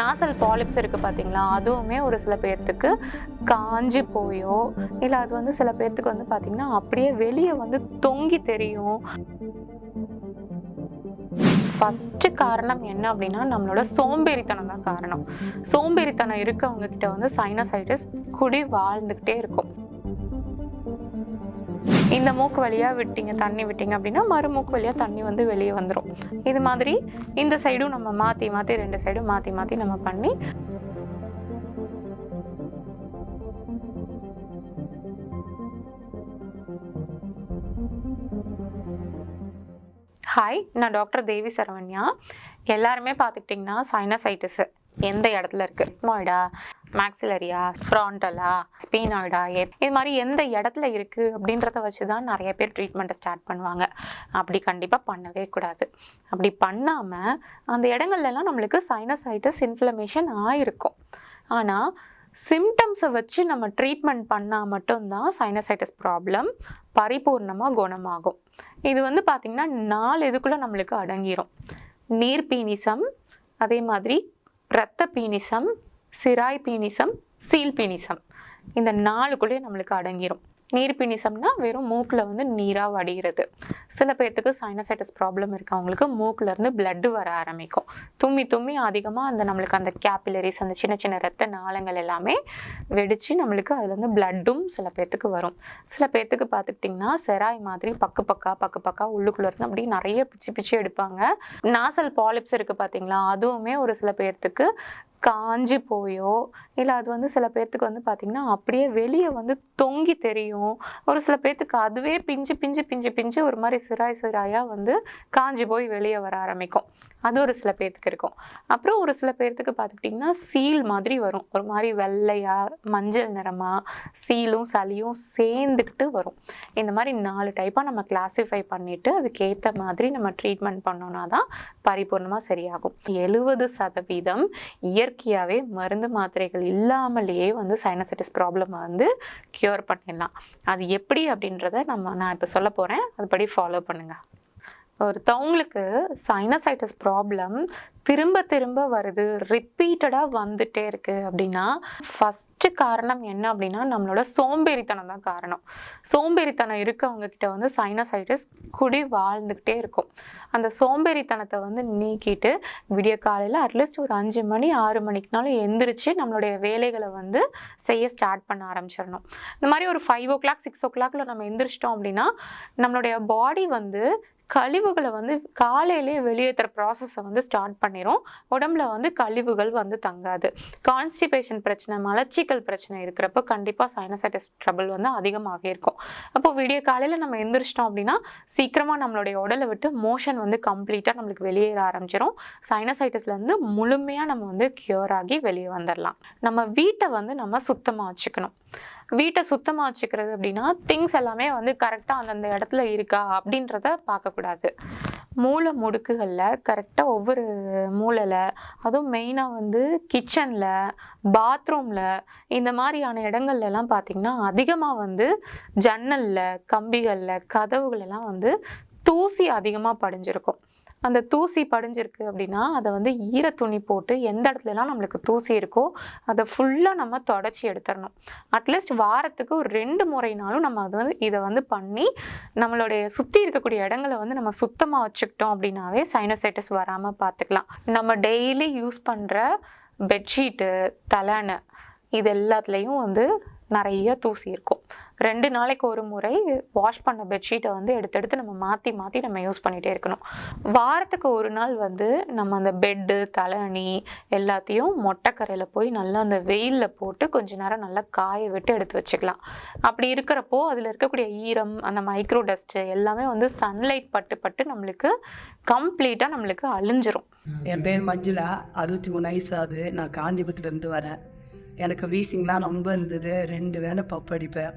Nozzle polyps இருக்குது பார்த்தீங்களா அதுவுமே ஒரு சில பேர்த்துக்கு காஞ்சி போயோ இல்லை அது வந்து சில பேர்த்துக்கு வந்து பார்த்திங்கன்னா அப்படியே வெளியே வந்து தொங்கி தெரியும். ஃபஸ்ட்டு காரணம் என்ன அப்படின்னா நம்மளோட சோம்பேறித்தனம் தான் காரணம். சோம்பேறித்தனம் இருக்கவங்க கிட்ட வந்து சைனசைட்டிஸ் குடி வாழ்ந்துக்கிட்டே இருக்கும். இந்த மூக்கு வழியாக விட்டீங்க தண்ணி விட்டீங்க அப்படின்னா மறு மூக்கு வழியாக தண்ணி வந்து வெளியே வந்துடும் இது மாதிரி இந்த சைடும் நம்ம மாற்றி மாற்றி ரெண்டு சைடும் மாற்றி மாற்றி நம்ம பண்ணி ஹாய் நான் டாக்டர் தேவி சரவண்யா. எல்லாருமே பார்த்துக்கிட்டிங்கன்னா சைனசைட்டிஸு எந்த இடத்துல இருக்குது மோய்டா மேக்ஸிலரியா ஃப்ராண்டலா ஸ்பீனாய்டா இது மாதிரி எந்த இடத்துல இருக்குது அப்படின்றத வச்சு தான் நிறைய பேர் ட்ரீட்மெண்ட்டை ஸ்டார்ட் பண்ணுவாங்க. அப்படி கண்டிப்பாக பண்ணவே கூடாது. அப்படி பண்ணாமல் அந்த இடங்கள்லாம் நம்மளுக்கு சைனசைட்டிஸ் இன்ஃப்ளமேஷன் ஆயிருக்கும். ஆனால் சிம்டம்ஸை வச்சு நம்ம ட்ரீட்மெண்ட் பண்ணால் மட்டும்தான் சைனசைட்டிஸ் ப்ராப்ளம் பரிபூர்ணமாக குணமாகும். இது வந்து பார்த்திங்கன்னா நாலு இதுக்குள்ளே நம்மளுக்கு அடங்கிரும். நீர் பீனிசம் அதே மாதிரி இரத்த பீனிசம் சிராய் பீனிசம் சீல் பீனிசம். இந்த நாலுக்குள்ளேயே நம்மளுக்கு அடங்கிரும். நீர் பீனிசம்னா வெறும் மூக்கில் வந்து நீராக வடிகிறது. சில பேர்த்துக்கு சைனசைட்டிஸ் ப்ராப்ளம் இருக்கவங்களுக்கு மூக்குல இருந்து பிளட்டு வர ஆரம்பிக்கும். தும்மி தும்மி அதிகமாக அந்த நம்மளுக்கு அந்த கேபிலரிஸ் அந்த சின்ன சின்ன ரத்த நாளங்கள் எல்லாமே வெடித்து நம்மளுக்கு அதுலேருந்து பிளட்டும் சில பேர்த்துக்கு வரும். சில பேர்த்துக்கு பார்த்துக்கிட்டிங்கன்னா செராய் மாதிரி பக்கு பக்கா பக்கு பக்கா உள்ளுக்குள்ளே இருந்து அப்படியே நிறைய பிச்சு பிச்சு எடுப்பாங்க. நாசல் பாலிப்ஸ் இருக்குது பார்த்தீங்களா அதுவுமே ஒரு சில பேர்த்துக்கு காஞ்சி போயோ இல்லை அது வந்து சில பேர்த்துக்கு வந்து பார்த்திங்கன்னா அப்படியே வெளியே வந்து தொங்கி தெரியும். ஒரு சில பேர்த்துக்கு அதுவே பிஞ்சு பிஞ்சு பிஞ்சு பிஞ்சு ஒரு மாதிரி சிராய் சிராயாக வந்து காஞ்சி போய் வெளியே வர ஆரம்பிக்கும். அது ஒரு சில பேர்த்துக்கு இருக்கும். அப்புறம் ஒரு சில பேர்த்துக்கு பார்த்துக்கிட்டிங்கன்னா சீல் மாதிரி வரும். ஒரு மாதிரி வெள்ளையாக மஞ்சள் நிறமாக சீலும் சளியும் சேர்ந்துக்கிட்டு வரும். இந்த மாதிரி நாலு டைப்பாக நம்ம கிளாஸிஃபை பண்ணிவிட்டு அதுக்கேற்ற மாதிரி நம்ம ட்ரீட்மெண்ட் பண்ணோன்னா தான் பரிபூர்ணமாக சரியாகும். எழுபது சதவீதம் இயற்கை இயற்கையாகவே மருந்து மாத்திரைகள் இல்லாமலேயே வந்து சைனசைட்டிஸ் ப்ராப்ளம் வந்து க்யூர் பண்ணிடலாம். அது எப்படி அப்படின்றத நம்ம நான் இப்போ சொல்ல போகிறேன் அதுபடி ஃபாலோ பண்ணுங்கள் ஒருத்தவங்களுக்கு சைனசைட்டிஸ் ப்ராப்ளம் திரும்ப திரும்ப வருது. ரிப்பீட்டடாக வந்துட்டே இருக்குது அப்படின்னா ஃபஸ்ட்டு காரணம் என்ன அப்படின்னா நம்மளோட சோம்பேறித்தனம் தான் காரணம். சோம்பேறித்தனம் இருக்கவங்க கிட்ட வந்து சைனசைட்டிஸ் குடி வாழ்ந்துக்கிட்டே இருக்கும். அந்த சோம்பேறித்தனத்தை வந்து நீக்கிட்டு விடிய காலையில் அட்லீஸ்ட் ஒரு அஞ்சு மணி ஆறு மணிக்குனாலும் எந்திரிச்சு நம்மளுடைய வேலைகளை வந்து செய்ய ஸ்டார்ட் பண்ண ஆரம்பிச்சிடணும். இந்த மாதிரி ஒரு ஃபைவ் ஓ கிளாக் சிக்ஸ் ஓ கிளாக்ல நம்ம எந்திரிச்சிட்டோம் அப்படின்னா நம்மளுடைய பாடி வந்து கழிவுகளை வந்து காலையிலேயே வெளியேற்றுற ப்ராசஸை வந்து ஸ்டார்ட் பண்ணிடும் உடம்புல வந்து கழிவுகள் வந்து தங்காது. கான்ஸ்டிபேஷன் பிரச்சனை மலச்சிக்கல் பிரச்சனை இருக்கிறப்ப கண்டிப்பாக சைனசைட்டிஸ் ட்ரபிள் வந்து அதிகமாகவே இருக்கும். அப்போ விடிய காலையில் நம்ம எந்திரிச்சிட்டோம் அப்படின்னா சீக்கிரமாக நம்மளுடைய உடலை விட்டு மோஷன் வந்து கம்ப்ளீட்டாக நம்மளுக்கு வெளியேற ஆரம்பிச்சிடும் சைனசைட்டிஸ்லேருந்து முழுமையாக நம்ம வந்து க்யூர் ஆகி வெளியே வந்துடலாம் நம்ம வீட்டை வந்து நம்ம சுத்தமாக வச்சுக்கணும். வீட்டை சுத்தமாக வச்சுக்கிறது அப்படின்னா திங்ஸ் எல்லாமே வந்து கரெக்டாக அந்தந்த இடத்துல இருக்கா அப்படின்றத பார்க்கக்கூடாது. மூளை முடுக்குகளில் கரெக்டாக ஒவ்வொரு மூலையில் அதுவும் மெயினாக வந்து கிச்சனில் பாத்ரூமில் இந்த மாதிரியான இடங்கள்லாம் பார்த்திங்கன்னா அதிகமாக வந்து ஜன்னலில் கம்பிகளில் கதவுகளெல்லாம் வந்து தூசி அதிகமாக படிஞ்சிருக்கும். அந்த தூசி படிஞ்சிருக்கு அப்படின்னா அதை வந்து ஈர துணி போட்டு எந்த இடத்துலலாம் நம்மளுக்கு தூசி இருக்கோ அதை ஃபுல்லாக நம்ம தொடச்சி எடுத்துடணும் அட்லீஸ்ட் வாரத்துக்கு ஒரு ரெண்டு முறைனாலும் நம்ம அதை வந்து இதை வந்து பண்ணி நம்மளுடைய சுற்றி இருக்கக்கூடிய இடங்களை வந்து நம்ம சுத்தமாக வச்சுக்கிட்டோம் அப்படின்னாவே சைனோசைட்டிஸ் வராமல் பார்த்துக்கலாம் நம்ம டெய்லி யூஸ் பண்ணுற பெட்ஷீட்டு தலைனை இது எல்லாத்துலேயும் வந்து நிறைய தூசி இருக்கும். ரெண்டு நாளைக்கு ஒரு முறை வாஷ் பண்ண பெட்ஷீட்டை வந்து எடுத்து எடுத்து நம்ம மாற்றி மாற்றி நம்ம யூஸ் பண்ணிகிட்டே இருக்கணும். வாரத்துக்கு ஒரு நாள் வந்து நம்ம அந்த பெட்டு தலையணி எல்லாத்தையும் மொட்டைக்கரையில் போய் நல்லா அந்த வெயிலில் போட்டு கொஞ்ச நேரம் நல்லா காய விட்டு எடுத்து வச்சுக்கலாம். அப்படி இருக்கிறப்போ அதில் இருக்கக்கூடிய ஈரம் அந்த மைக்ரோ டஸ்ட்டு எல்லாமே வந்து சன்லைட் பட்டு பட்டு நம்மளுக்கு கம்ப்ளீட்டாக நம்மளுக்கு அழிஞ்சிரும். என் பேர் மஞ்சுளா. அறுபத்தி மூணு வயசு ஆகுது. நான் காஞ்சிபுரத்துலேருந்து வரேன். எனக்கு வீசிங்லாம் ரொம்ப இருந்தது. ரெண்டு வேலை பப்படிப்பேன்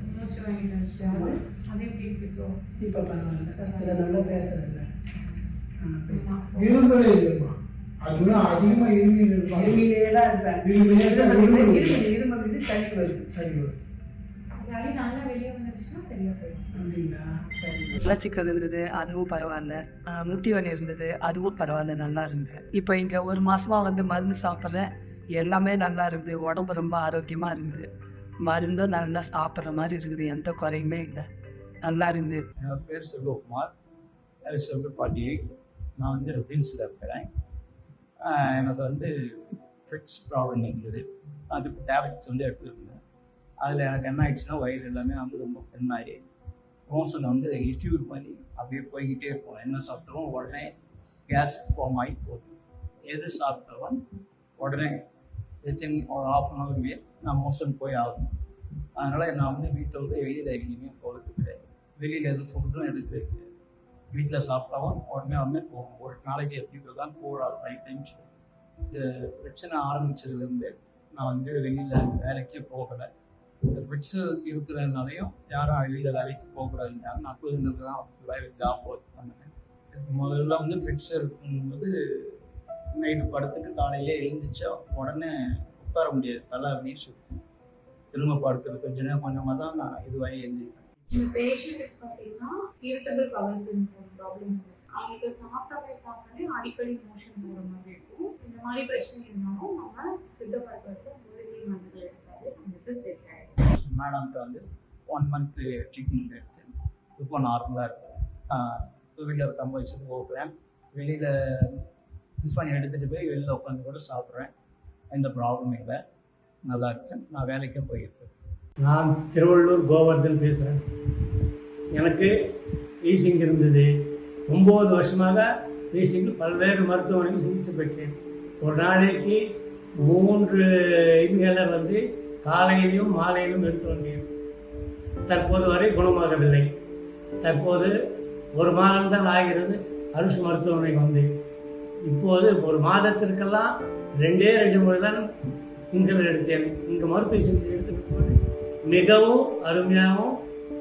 வாங்கிட்டு அது எப்படி இப்போ பரவாயில்ல இதை நல்லா பேசுறேன் இரும்பலே அதுதான் அதிகமா தான் இருப்பேன் இருமல் இருமல் சளி வருது. சளி மலச்சிக்கல் இருந்தது அதுவும் பரவாயில்ல. முட்டி வலி இருந்தது அதுவும் பரவாயில்ல நல்லா இருந்தது. இப்போ இங்கே ஒரு மாசமா வந்து மருந்து சாப்பிட்றேன். எல்லாமே நல்லா இருந்தது உடம்பு ரொம்ப ஆரோக்கியமா இருந்தது மருந்தும் நல்லா சாப்பிட்ற மாதிரி இருக்குது. எந்த குறையுமே இல்லை. நல்லா இருந்தது என் பேர் செல்வகுமார். அது செல்வப்பாட்டி நான் வந்து ரிபின்ஸில் இருக்கிறேன் எனக்கு வந்து ஃபிட்ஸ் ப்ராப்ளம் இருந்தது அதுக்கு டேப்லெட்ஸ் வந்து எடுத்துருந்தேன் அதில் எனக்கு என்ன ஆயிடுச்சுன்னா வயிறு எல்லாமே வந்து ரொம்ப பெண்ணாயி. மோஷன் வந்து லிக்யூட் பண்ணி அப்படியே போய்கிட்டே இருக்கும். என்ன சாப்பிட்டாலும் உடனே கேஸ் ஃபார்ம் ஆகி போகுது. எது சாப்பிட்டாலும் உடனே வித்தின் ஒரு ஹாஃப் அன் ஹவர்லேயே நான் மோஷன் போய் ஆகணும். அதனால் நான் வந்து வீட்டை விட்டு வெளியில் எங்கேயுமே போகிறது கிடையாது. வெளியில் எதுவும் ஃபுட்டும் எடுக்கிறது கிடையாது. வீட்டில் சாப்பிட்டாவும் உடனே உடனே போகும். ஒரு நாளைக்கு எப்படி தான் போகிறாள் ஃபைவ் டைம்ஸ் இந்த பிரச்சனை ஆரம்பிச்சதுலேருந்து நான் வந்து வெளியில் வேலைக்கே போகலை. இந்த பிரச்சனை இருக்கிறதுனாலையும் யாரும் வெளியில் வேலைக்கு போகக்கூடாதுன்றாங்க நான் புதுங்கிறது தான் ஜாப் ஒர்க் பண்ணேன். முதல்ல வந்து ஃபிட்ஸ் இருக்கும்போது நைட்டு படத்துக்கு காலையிலே எழுந்திரிச்சா உடனே உட்கார முடியாது. தலை சுற்றும் திரும்ப படுக்கிறது கொஞ்ச நேரம் கொஞ்சமாக தான் நான் இதுவாகி எழுந்திருப்பேன். இந்த பேஷண்ட்டுக்கு பார்த்தீங்கன்னா இரிட்டபிள் பவர் சிண்ட்ரோம் ப்ராப்ளம் அவங்களுக்கு சாப்பிட்டாலே சாப்பிட்டாலே அடிக்கடி மோஷன் போகிற மாதிரி இருக்கும். இந்த மாதிரி பிரச்சனை இருந்தாலும் நம்ம சித்த மருத்துவத்தை மூலிகை மருந்துகள் எடுத்தாலே நம்மளுக்கு செட் ஆகிடும் மேடம்கிட்ட வந்து ஒன் மந்த்து ட்ரீட்மெண்ட் எடுத்து இப்போ நார்மலாக இருக்கும். டூ வீலர் கம்ப வச்சுட்டு போகிறேன் வெளியில் டிஃபன் எடுத்துகிட்டு போய் வெளியில் உட்காந்து கூட சாப்பிட்றேன். எந்த ப்ராப்ளமும் இல்லை. நல்லா இருக்கேன் நான் வேலைக்கும் போயிருக்கேன் நான் திருவள்ளூர் கோவர்தன் பேசுகிறேன் எனக்கு ஈசிங் இருந்தது. ஒம்பது வருஷமாக வீசிங் பல்வேறு மருத்துவமனைக்கு சிகிச்சை பெற்றேன். ஒரு நாளைக்கு மூன்று இன்ஹேலர் வந்து காலையிலும் மாலையிலும் எடுத்து வந்தேன். தற்போது வரை குணமாகவில்லை. தற்போது ஒரு மாதம்தான் ஆகிறது. அரசு மருத்துவமனைக்கு வந்தேன். இப்போது ஒரு மாதத்திற்கெல்லாம் ரெண்டே ரெண்டு முறை தான் இங்கே எடுத்தேன். இங்கே மருத்துவ சிகிச்சை எடுத்துட்டு மிகவும் அருமையாகவும்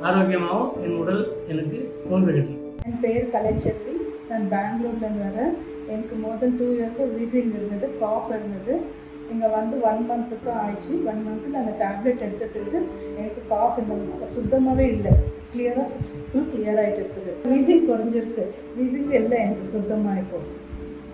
ஆரோக்கியமாகவும் என் உடல் எனக்கு தோன்றுகிறது. என் பேர் கலைச்செல்வி நான் பெங்களூர்லேருந்து வரேன். எனக்கு மோர் தென் டூ இயர்ஸாக வீசிங் இருந்தது. காஃப் இருந்தது. இங்கே வந்து ஒன் மந்த்து தான் ஆயிடுச்சு. ஒன் மந்த்தில் அந்த டேப்லெட் எடுத்துகிட்டு இருக்கு எனக்கு காஃப் இந்த சுத்தமாகவே இல்லை. கிளியராக ஃபுல் கிளியர் ஆகிட்டு இருக்குது. வீசிங் குறைஞ்சிருக்கு. வீசிங் இல்லை எனக்கு சுத்தமாக இப்போ